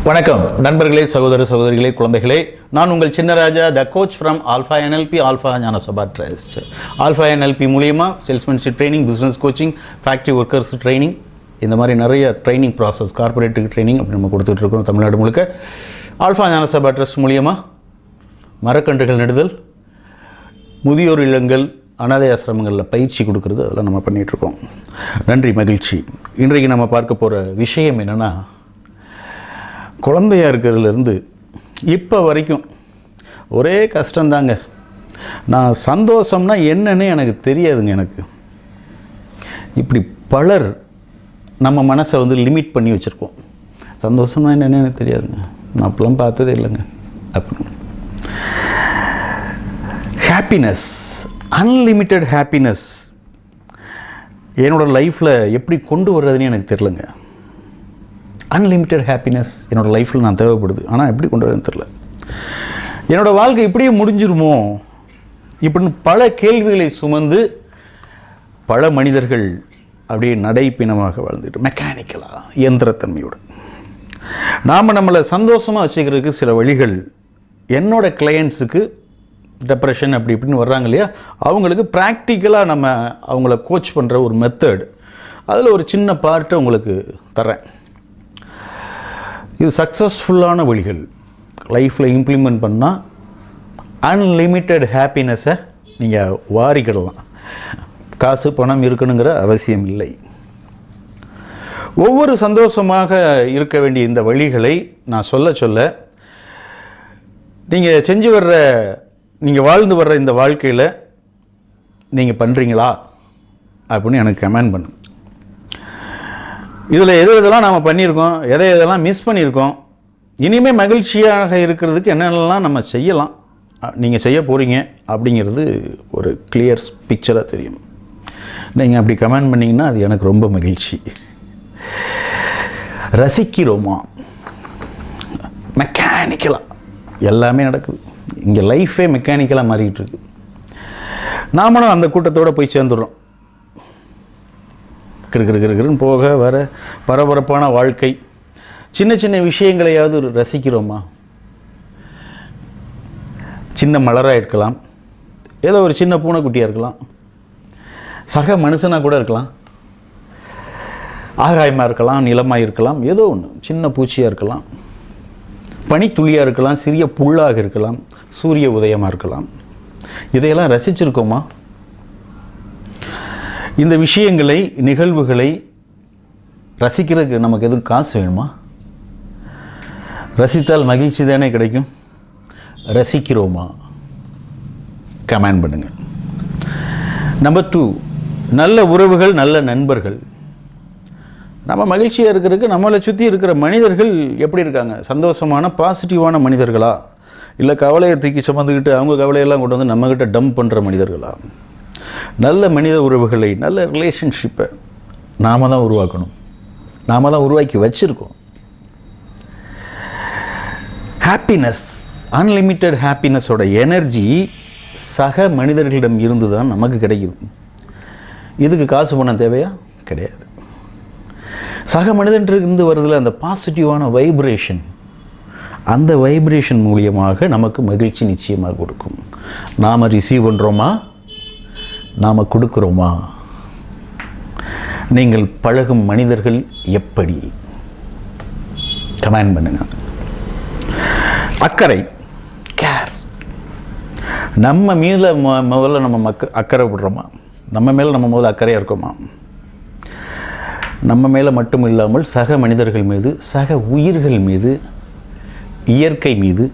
வணக்கம். நண்பர்களே சகோதர சகோதரிகளே குழந்தைகளே நான் உங்கள் Chinnaraja the coach from Alpha NLP Alpha Gnanasabha trust Alpha NLP மூலியமாக salesmanship training business coaching factory workers training இந்த மாதிரி நிறைய ட்ரைனிங் ப்ராசஸ் கார்பரேட்டுக்கு ட்ரைனிங் அப்படி நம்ம கொடுத்துட்டு இருக்கோம் தமிழ்நாடு முழுக்க. ஆல்ஃபா ஞானசபா ட்ரஸ்ட் மூலியமாக மரக்கன்றுகள் நடுதல் முதியோர் இல்லங்கள் அனாதை ஆசிரமங்களில் பயிற்சி கொடுக்குறது அதெல்லாம் நம்ம பண்ணிகிட்ருக்கோம் நன்றி மகிழ்ச்சி. இன்றைக்கு நம்ம பார்க்க போகிற விஷயம் என்னென்னா குழந்தையா இருக்கிறதுலேருந்து இப்போ வரைக்கும் ஒரே கஷ்டந்தாங்க நான் சந்தோஷம்னா என்னன்னு எனக்கு தெரியாதுங்க எனக்கு. இப்படி பலர் நம்ம மனசை வந்து லிமிட் பண்ணி வச்சுருக்கோம். சந்தோஷம்னா என்னென்னு எனக்கு தெரியாதுங்க. நான் அப்பெல்லாம் பார்த்ததே இல்லைங்க. அப்படின்னு. ஹாப்பினஸ் அன்லிமிட்டெட் ஹாப்பினஸ் என்னோட லைஃப்பில் எப்படி கொண்டு வர்றதுன்னு எனக்கு தெரிலங்க அன்லிமிட்டெட் ஹாப்பினஸ் என்னோடய லைஃப்பில் நான் தேவைப்படுது. ஆனால் எப்படி கொண்டு வரேன்னு தெரில என்னோடய வாழ்க்கை இப்படியே முடிஞ்சிருமோ? இப்படின்னு பல கேள்விகளை சுமந்து பல மனிதர்கள் அப்படியே நடைப்பினமாக வாழ்ந்துட்டு மெக்கானிக்கலாக இயந்திரத்தன்மையோடு. நாம் நம்மளை சந்தோஷமாக வச்சுக்கிறதுக்கு சில வழிகள். என்னோடய கிளையண்ட்ஸுக்கு டெப்ரெஷன் அப்படி இப்படின்னு வர்றாங்க இல்லையா? அவங்களுக்கு ப்ராக்டிக்கலாக நம்ம அவங்கள கோச் பண்ணுற ஒரு மெத்தட் அதில் ஒரு சின்ன பார்ட்டை உங்களுக்கு தரேன் இது சக்ஸஸ்ஃபுல்லான வழிகள். லைஃப்பில் இம்ப்ளிமெண்ட் பண்ணால் அன்லிமிட்டெட் ஹாப்பினஸை நீங்கள் வாரிக்கிடலாம். காசு பணம் இருக்கணுங்கிற அவசியம் இல்லை. ஒவ்வொரு சந்தோஷமாக இருக்க வேண்டிய இந்த வழிகளை நான் சொல்ல சொல்ல நீங்கள் செஞ்சு வர்ற நீங்கள் வாழ்ந்து வர்ற இந்த வாழ்க்கையில் நீங்கள் பண்ணுறீங்களா அப்படின்னு எனக்கு கமெண்ட் பண்ணுங்கள் இதில் எது எதெல்லாம் நாம் பண்ணியிருக்கோம் எதை எதெல்லாம் மிஸ் பண்ணியிருக்கோம் இனிமேல் மகிழ்ச்சியாக இருக்கிறதுக்கு என்னென்னலாம் நம்ம செய்யலாம் நீங்கள் செய்ய போகிறீங்க அப்படிங்கிறது ஒரு கிளியர் பிக்சராக தெரியும். நீங்கள் அப்படி கமெண்ட் பண்ணிங்கன்னா அது எனக்கு ரொம்ப மகிழ்ச்சி. ரசிக்கிறோமா? மெக்கானிக்கலாக எல்லாமே நடக்குது. இங்கே லைஃபே மெக்கானிக்கலாக மாறிக்கிட்டு இருக்கு. நாமளும் அந்த கூட்டத்தோடு போய் சேர்ந்துடுறோம். கிரு கிரு கிருன்னு போக வர பரபரப்பான வாழ்க்கை. சின்ன சின்ன விஷயங்களையாவது ரசிக்கிறோமா? சின்ன மலராக இருக்கலாம். ஏதோ ஒரு சின்ன பூனைக்குட்டியாக இருக்கலாம். சக மனுஷனாக கூட இருக்கலாம். ஆகாயமாக இருக்கலாம் நிலமாக இருக்கலாம் ஏதோ ஒன்று சின்ன பூச்சியாக இருக்கலாம். பனித்துளியாக இருக்கலாம் சிறிய புல்லாக இருக்கலாம் சூரிய உதயமாக இருக்கலாம். இதையெல்லாம் ரசிச்சிருக்கோமா? இந்த விஷயங்களை நிகழ்வுகளை ரசிக்கிறதுக்கு நமக்கு எதுவும் காசு வேணுமா? ரசித்தால் மகிழ்ச்சி தானே கிடைக்கும்? ரசிக்கிறோமா? கமெண்ட் பண்ணுங்கள் நம்பர் டூ நல்ல உறவுகள் நல்ல நண்பர்கள். நம்ம மகிழ்ச்சியாக இருக்கிறதுக்கு நம்மளை சுற்றி இருக்கிற மனிதர்கள் எப்படி இருக்காங்க? சந்தோஷமான பாசிட்டிவான மனிதர்களா? இல்லை கவலையை தூக்கி சுமந்துக்கிட்டு அவங்க கவலையெல்லாம் கொண்டு வந்து நம்மக்கிட்ட டம்ப் பண்ணுற மனிதர்களா? நல்ல மனித உறவுகளை நல்ல ரிலேஷன்ஷிப்பை நாம் தான் உருவாக்கணும். நாம் தான் உருவாக்கி வச்சுருக்கோம். ஹாப்பினஸ் அன்லிமிட்டெட் ஹாப்பினஸோட எனர்ஜி சக மனிதர்களிடம் இருந்து தான் நமக்கு கிடைக்குது. இதுக்கு காசு பணம் தேவையா? கிடையாது. சக மனிதன்றிருந்து வருதில் அந்த பாசிட்டிவான வைப்ரேஷன் அந்த வைப்ரேஷன் மூலியமாக நமக்கு மகிழ்ச்சி நிச்சயமாக கொடுக்கும். நாம் ரிசீவ் பண்ணுறோமா நாம் கொடுக்குறோமா? நீங்கள் பழகும் மனிதர்கள் எப்படி? கமெண்ட் பண்ணுங்க. அக்கறை கேர் நம்ம மீதில் மொ- முதல்ல நம்ம மக்க அக்கறை விடுறோமா? நம்ம மேலே நம்ம முதல்ல அக்கறையாக இருக்கோமா? நம்ம மேலே மட்டும் இல்லாமல் சக மனிதர்கள் மீது சக உயிர்கள் மீது இயற்கை மீது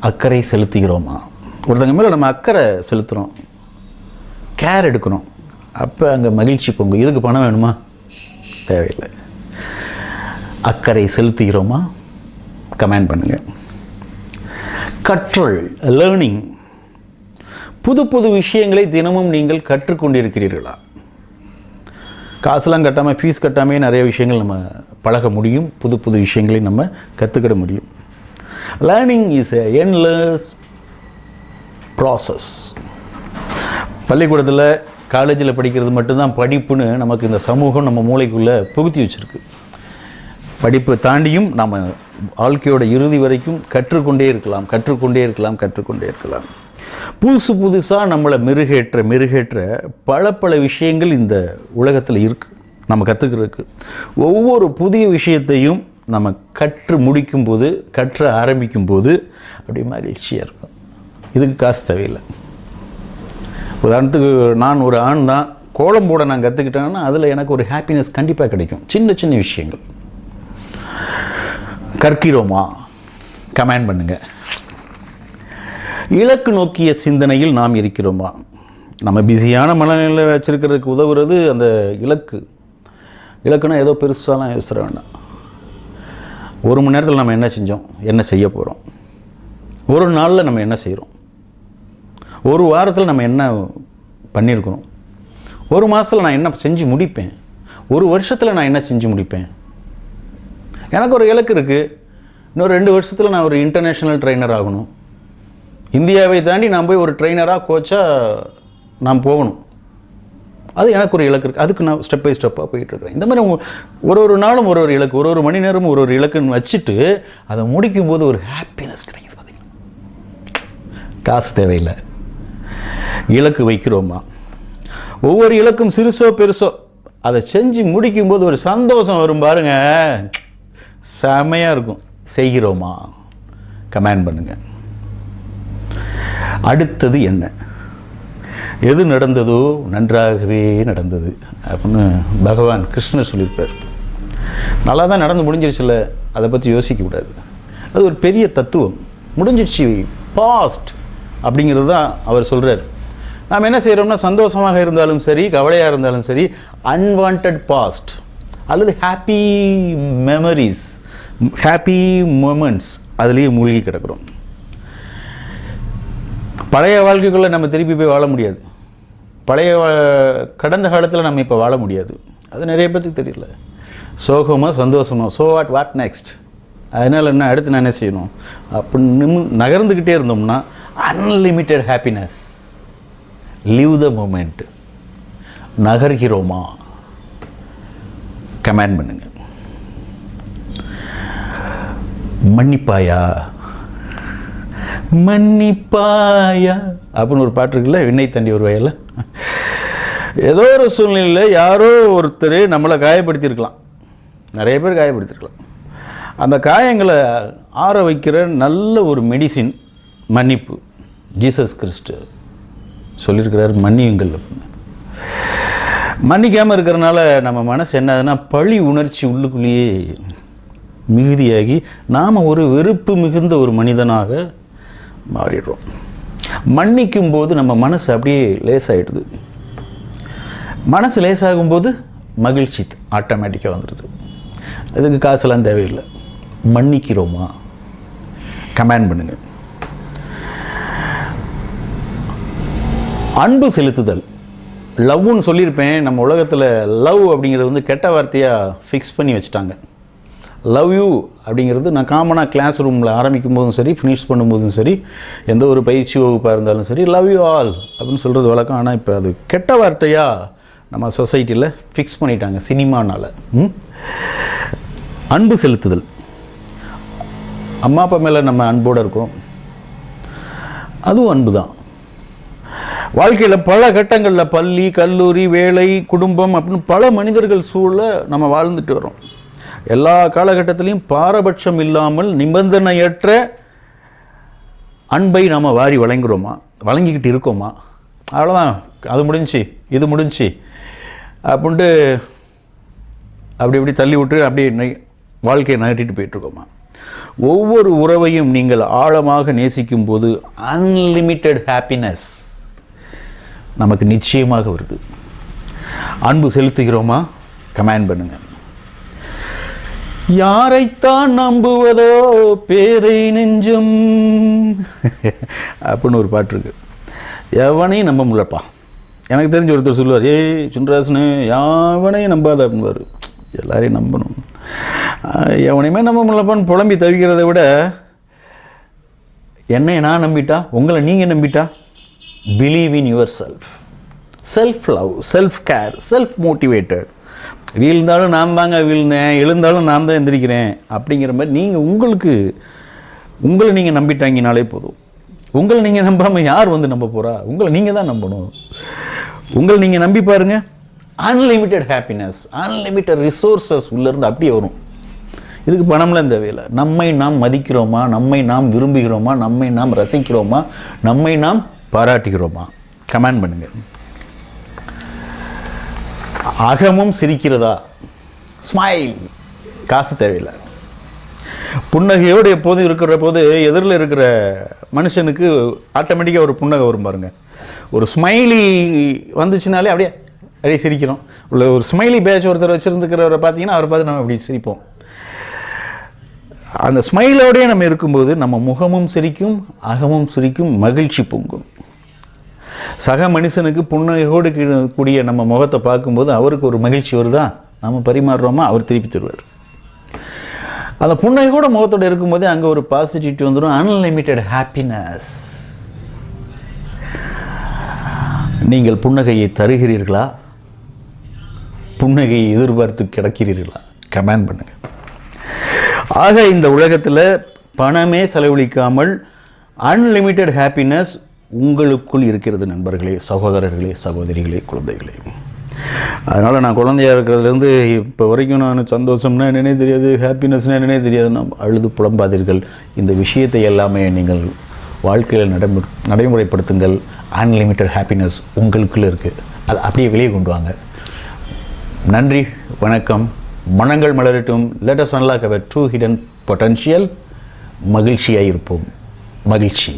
அக்கறை செலுத்துகிறோமா? ஒருத்தங்க மேலே நம்ம அக்கறை செலுத்துகிறோம் கேர் எடுக்கணும். அப்போ அங்கே மகிழ்ச்சி பொங்கும் இதுக்கு பணம் வேணுமா? தேவையில்லை. அக்கறை செலுத்துகிறோமா? கமெண்ட் பண்ணுங்கள் கற்றல் லேர்னிங் புது புது விஷயங்களை தினமும் நீங்கள் கற்றுக்கொண்டிருக்கிறீர்களா? காசுலாம் கட்டாமல் ஃபீஸ் கட்டாமே நிறைய விஷயங்கள் நம்ம பழக முடியும். புது புது விஷயங்களை நம்ம கற்றுக்கிட முடியும். Learning is a endless process பள்ளிக்கூடத்தில் காலேஜில் படிக்கிறது மட்டும்தான் படிப்புன்னு நமக்கு இந்த சமூகம் நம்ம மூளைக்குள்ளே புகுத்தி வச்சுருக்கு. படிப்பை தாண்டியும் நம்ம வாழ்க்கையோட இறுதி வரைக்கும் கற்றுக்கொண்டே இருக்கலாம் கற்றுக்கொண்டே இருக்கலாம் கற்றுக்கொண்டே இருக்கலாம். புதுசு புதுசாக நம்மளை மெருகேற்ற மெருகேற்ற பல பல விஷயங்கள் இந்த உலகத்தில் இருக்குது நம்ம கற்றுக்கிறதுக்கு ஒவ்வொரு புதிய விஷயத்தையும் நம்ம கற்று முடிக்கும்போது கற்ற ஆரம்பிக்கும்போது அப்படி மகிழ்ச்சியாக இருக்கும். இதுக்கு காசு தேவையில்லை. உதாரணத்துக்கு நான் ஒரு ஆண் தான் கோலம் போட நான் கற்றுக்கிட்டேன்னா அதில் எனக்கு ஒரு ஹாப்பினஸ் கண்டிப்பாக கிடைக்கும். சின்ன சின்ன விஷயங்கள். கற்கிறோமா? கமெண்ட் பண்ணுங்கள் இலக்கு நோக்கிய சிந்தனையில் நாம் இருக்கிறோமா? நம்ம பிஸியான மனநிலையில் வச்சுருக்கிறதுக்கு உதவுறது அந்த இலக்கு. இலக்குனா ஏதோ பெருசாலாம் யோசிச்சிட வேண்டாம். ஒரு மணி நேரத்தில் நம்ம என்ன செஞ்சோம்? என்ன செய்ய போகிறோம் ஒரு நாளில் நம்ம என்ன செய்கிறோம் ஒரு வாரத்தில் நம்ம என்ன பண்ணியிருக்கணும் ஒரு மாதத்தில் நான் என்ன செஞ்சு முடிப்பேன்? ஒரு வருஷத்தில் நான் என்ன செஞ்சு முடிப்பேன்? எனக்கு ஒரு இலக்கு இருக்குது இன்னொரு ரெண்டு வருஷத்தில் நான் ஒரு இன்டர்நேஷ்னல் ட்ரெயினர் ஆகணும். இந்தியாவை தாண்டி நான் போய் ஒரு ட்ரெயினராக கோச்சாக நான் போகணும். அது எனக்கு ஒரு இலக்கு இருக்குது அதுக்கு நான் ஸ்டெப் பை ஸ்டெப்பாக போயிட்டுருக்கேன் இந்த மாதிரி ஒரு ஒரு நாளும் ஒரு ஒரு இலக்கு ஒரு ஒரு மணி நேரமும் ஒரு ஒரு இலக்குன்னு வச்சுட்டு அதை முடிக்கும்போது ஒரு ஹாப்பினஸ் கிடைக்குது பார்த்தீங்கன்னா காசு தேவையில்லை. இலக்கு வைக்கிறோமா? ஒவ்வொரு இலக்கும் சிறுசோ பெருசோ அதை செஞ்சு முடிக்கும்போது ஒரு சந்தோஷம் வரும் பாருங்க. செமையாக இருக்கும். செய்கிறோமா? கமெண்ட் பண்ணுங்க. அடுத்தது என்ன? எது நடந்ததோ நன்றாகவே நடந்தது. அப்படின்னு பகவான் கிருஷ்ணர் சொல்லியிருப்பார். நல்லா தான் நடந்து முடிஞ்சிருச்சுல அதை பற்றி யோசிக்கக்கூடாது. அது ஒரு பெரிய தத்துவம். முடிஞ்சிடுச்சு பாஸ்ட் அப்படிங்கிறது தான் அவர் சொல்கிறார் நாம் என்ன செய்கிறோம்னா சந்தோஷமாக இருந்தாலும் சரி கவலையாக இருந்தாலும் சரி அன்வான்ட் பாஸ்ட் அல்லது ஹாப்பி மெமரிஸ் ஹாப்பி மூமெண்ட்ஸ் அதுலேயே மூழ்கி கிடக்கிறோம். பழைய வாழ்க்கைக்குள்ளே நம்ம திருப்பி போய் வாழ முடியாது. பழைய வா- கடந்த காலத்தில் நம்ம இப்போ வாழ முடியாது. அது நிறைய பேருக்கு தெரியல. சோகமாக சந்தோஷமாக ஸோ வாட் வாட் நெக்ஸ்ட் அதனால் என்ன அடுத்து நான் என்ன செய்யணும்? அப்படி நிம் நகர்ந்துக்கிட்டே இருந்தோம்னா unlimited happiness leave the moment நகர்கிறோமா? Comment பண்ணுங்க. மன்னிப்பாயா? மன்னிப்பாயா? அப்படின்னு ஒரு பாட்டு இருக்குல்ல விண்ணை தண்டி ஒரு வயலில். ஏதோ ஒரு சூழ்நிலையில் யாரோ ஒருத்தர் நம்மளை காயப்படுத்தியிருக்கலாம். நிறைய பேர் காயப்படுத்தியிருக்கலாம். அந்த காயங்களை ஆற வைக்கிற நல்ல ஒரு மெடிசின் மன்னிப்பு. ஜீசஸ் கிறிஸ்டு சொல்லியிருக்கிறார் மன்னியுங்கள் மன்னிக்காமல் இருக்கிறனால நம்ம மனசு என்னதுன்னா பழி உணர்ச்சி உள்ளுக்குள்ளேயே மிகுதியாகி நாம் ஒரு வெறுப்பு மிகுந்த ஒரு மனிதனாக மாறிடுறோம். மன்னிக்கும் போது நம்ம மனசு அப்படியே லேசாகிடுது மனசு லேசாகும்போது மகிழ்ச்சி ஆட்டோமேட்டிக்காக வந்துடுது. அதுக்கு காசுலாம் தேவையில்லை. மன்னிக்கிறோமா? கமெண்ட் பண்ணுங்கள் அன்பு செலுத்துதல். லவ்னு சொல்லியிருப்பேன். நம்ம உலகத்தில் லவ் அப்படிங்கிறது வந்து கெட்ட வார்த்தையாக ஃபிக்ஸ் பண்ணி வச்சுட்டாங்க. லவ் யூ அப்படிங்கிறது நான் காமனாக கிளாஸ் ரூமில் ஆரம்பிக்கும் போதும் சரி ஃபினிஷ் பண்ணும்போதும் சரி எந்த ஒரு பயிற்சி வகுப்பாக இருந்தாலும் சரி லவ் யூ ஆல் அப்படின்னு சொல்கிறது வழக்கம். ஆனால் இப்போ அது கெட்ட வார்த்தையாக நம்ம சொசைட்டியில் ஃபிக்ஸ் பண்ணிட்டாங்க சினிமானால். அன்பு செலுத்துதல். அம்மா அப்பா மேலே நம்ம அன்போடு இருக்கோம். அதுவும் அன்பு தான் வாழ்க்கையில் பல கட்டங்களில் பள்ளி கல்லூரி வேலை குடும்பம் அப்படின்னு பல மனிதர்கள் சூழல நம்ம வாழ்ந்துட்டு வரோம் எல்லா காலகட்டத்திலையும் பாரபட்சம் இல்லாமல் நிபந்தனையற்ற அன்பை நாம் வாரி வழங்குறோமா? வழங்கிக்கிட்டு இருக்கோமா? அவ்வளோதான் அது முடிஞ்சு இது முடிஞ்சுச்சு அப்படின்ட்டு அப்படி இப்படி தள்ளி விட்டு அப்படியே வாழ்க்கையை நகட்டிட்டு போயிட்டுருக்கோமா ஒவ்வொரு உறவையும் நீங்கள் ஆழமாக நேசிக்கும் போது அன்லிமிட்டெட் ஹாப்பினஸ் நமக்கு நிச்சயமாக வருது. அன்பு செலுத்துகிறோமா? கமெண்ட் பண்ணுங்க. யாரைத்தான் நம்புவதோ பேரை நெஞ்சம். அப்படின்னு ஒரு பாட்டு இருக்கு. எவனையும் நம்ப முடியலப்பா. எனக்கு தெரிஞ்ச ஒருத்தர் சொல்லுவார் ஏய் சுந்தராசனு யாவனையும் நம்பாத அப்படின்வார் எல்லாரையும் நம்பணும். எவனையுமே நம்ப முடியலப்பான்னு புலம்பி தவிக்கிறதை விட என்னை நான் நம்பிட்டா? உங்களை நீங்கள் நம்பிட்டா? Believe in yourself self love self care self motivated வீழ்ந்தாலும் நான் தாங்க வீழ்ந்தேன் எழுந்தாலும் நான் தான் எந்திரிக்கிறேன் அப்படிங்கிற மாதிரி நீங்கள் உங்களுக்கு உங்களை நீங்கள் நம்பிட்டாங்கனாலே போதும். உங்களை நீங்கள் நம்பாமல் யார் வந்து நம்ப போகிறா உங்களை நீங்கள் தான் நம்பணும். உங்களை நீங்கள் நம்பி பாருங்கள் அன்லிமிட்டெட் ஹாப்பினஸ் அன்லிமிட்டெட் ரிசோர்ஸஸ் உள்ளேருந்து அப்படியே வரும். இதுக்கு பணம்லாம் தேவையில்லை. நம்மை நாம் மதிக்கிறோமா? நம்மை நாம் விரும்புகிறோமா? நம்மை நாம் ரசிக்கிறோமா? நம்மை நாம் பாராட்டுகிறோமா? கமெண்ட் பண்ணுங்கள் அகமும் சிரிக்கிறதா? ஸ்மைல். காசு தேவையில்லை. புன்னகையோடு எப்போதும் இருக்கிற போது எதிரில் இருக்கிற மனுஷனுக்கு ஆட்டோமேட்டிக்காக ஒரு புன்னகை வரும் பாருங்கள் ஒரு ஸ்மைலி வந்துச்சுனாலே அப்படியே அப்படியே சிரிக்கிறோம். உள்ள ஒரு ஸ்மைலி பேட்ச் ஒருத்தர் வச்சுருந்துக்கிறவரை பார்த்தீங்கன்னா அவரை பார்த்து நம்ம அப்படி சிரிப்போம். அந்த ஸ்மைலோடயே நம்ம இருக்கும்போது நம்ம முகமும் சிரிக்கும் அகமும் சிரிக்கும் மகிழ்ச்சி பொங்கும். சக மனுஷனுக்கு புன்னகையோடு கூடிய நம்ம முகத்தை பார்க்கும்போது அவருக்கு ஒரு மகிழ்ச்சி வருதா? நம்ம பரிமாறுறோமா? அவர் திருப்பி தருவார். அந்த புன்னகையோட முகத்தோடு இருக்கும்போதே அங்கே ஒரு பாசிட்டிவிட்டி வந்துடும் அன்லிமிட்டெட் ஹாப்பினஸ் நீங்கள் புன்னகையை தருகிறீர்களா? புன்னகையை எதிர்பார்த்து கிடக்கிறீர்களா? கமெண்ட் பண்ணுங்கள் ஆக இந்த உலகத்தில் பணமே செலவழிக்காமல் அன்லிமிட்டெட் ஹாப்பினஸ் உங்களுக்குள் இருக்கிறது நண்பர்களே சகோதரர்களே சகோதரிகளே குழந்தைகளே. அதனால் நான் குழந்தையா இருக்கிறதுலேருந்து இப்போ வரைக்கும் நான் சந்தோஷம்னா என்னன்னே தெரியாது ஹாப்பினஸ்னால் என்னன்னே தெரியாது. நான் அழுது புலம்பாதீர்கள். இந்த விஷயத்தை எல்லாமே நீங்கள் வாழ்க்கையில் நடைமு நடைமுறைப்படுத்துங்கள். அன்லிமிட்டெட் ஹாப்பினஸ் உங்களுக்குள்ளே இருக்குது அது அப்படியே வெளியே கொண்டு வாங்க. நன்றி வணக்கம். மனங்கள் மலரட்டும் latest unlock our true hidden potential மகிழ்ச்சியாக இருப்போம் மகிழ்ச்சி